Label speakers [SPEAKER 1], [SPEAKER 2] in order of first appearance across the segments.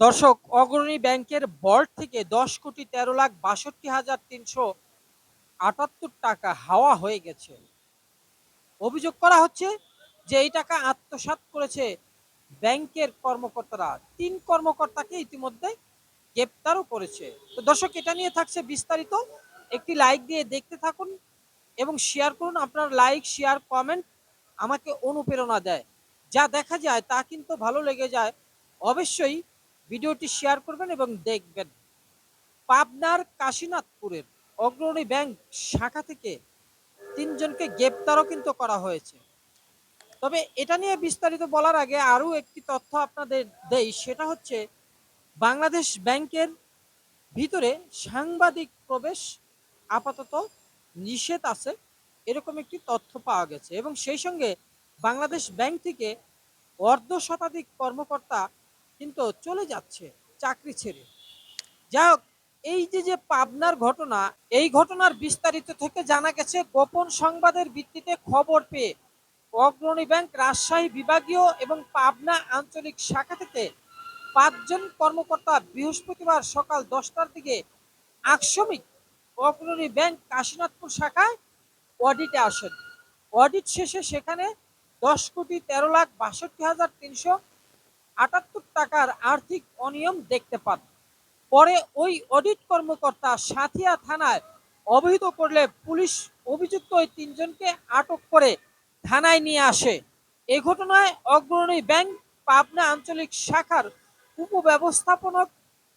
[SPEAKER 1] দর্শক, অগ্রণী ব্যাংকের বল্ট থেকে দশ কোটি তেরো লাখ বাষট্টি হাজার তিনশো আটাত্তর টাকা হাওয়া হয়ে গেছে। অভিযোগ করা হচ্ছে যে এই টাকা আত্মসাৎ করেছে ব্যাংকের কর্মকর্তারা। তিন কর্মকর্তাকে ইতিমধ্যে গ্রেপ্তারও করেছে। তো দর্শক, এটা নিয়ে থাকছে বিস্তারিত। একটি লাইক দিয়ে দেখতে থাকুন এবং শেয়ার করুন। আপনার লাইক, শেয়ার, কমেন্ট আমাকে অনুপ্রেরণা দেয়। যা দেখা যায় তা কিন্তু ভালো লেগে যায়। অবশ্যই ভিডিওটি শেয়ার করবেন এবং দেখবেন। পাবনার কাশীনাথপুরের অগ্রণী ব্যাংক শাখা থেকে তিনজনকে গ্রেপ্তারও কিন্তু করা হয়েছে। তবে এটা নিয়ে বিস্তারিত বলার আগে আরও একটি তথ্য আপনাদের দেই, সেটা হচ্ছে বাংলাদেশ ব্যাংকের ভিতরে সাংবাদিক প্রবেশ আপাতত নিষেধ আছে, এরকম একটি তথ্য পাওয়া গেছে। এবং সেই সঙ্গে বাংলাদেশ ব্যাংক থেকে অর্ধ শতাধিক কর্মকর্তা কিন্তু চলে যাচ্ছে চাকরি ছেড়ে। যাই এই যে যে পাবনার ঘটনা, এই ঘটনার বিস্তারিত থেকে জানা গেছে, গোপন সংবাদের ভিত্তিতে খবর পেয়ে অগ্রণী ব্যাংক, রাজশাহী বিভাগীয় এবং পাবনা আঞ্চলিক শাখা থেকে পাঁচজন কর্মকর্তা বৃহস্পতিবার সকাল দশটার দিকে আকস্মিক অগ্রণী ব্যাংক, কাশীনাথপুর শাখায় অডিটে আসেন। অডিট শেষে সেখানে দশ কোটি তেরো লাখ বাষট্টি হাজার তিনশো আটাত্তর টাকার আর্থিক অনিয়ম দেখতে পান। পরে ওই অডিট কর্মকর্তা সাথিয়া থানায় অবহিত করলে পুলিশ অভিযুক্ত ওই তিনজনকে আটক করে থানায় নিয়ে আসে। এ ঘটনায় অগ্রণী ব্যাংক পাবনা আঞ্চলিক শাখার উপব্যবস্থাপনক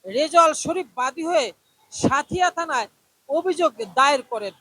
[SPEAKER 1] রেজল শরীফ বাদী হয়ে সাথিয়া থানায় অভিযোগ দায়ের করেন।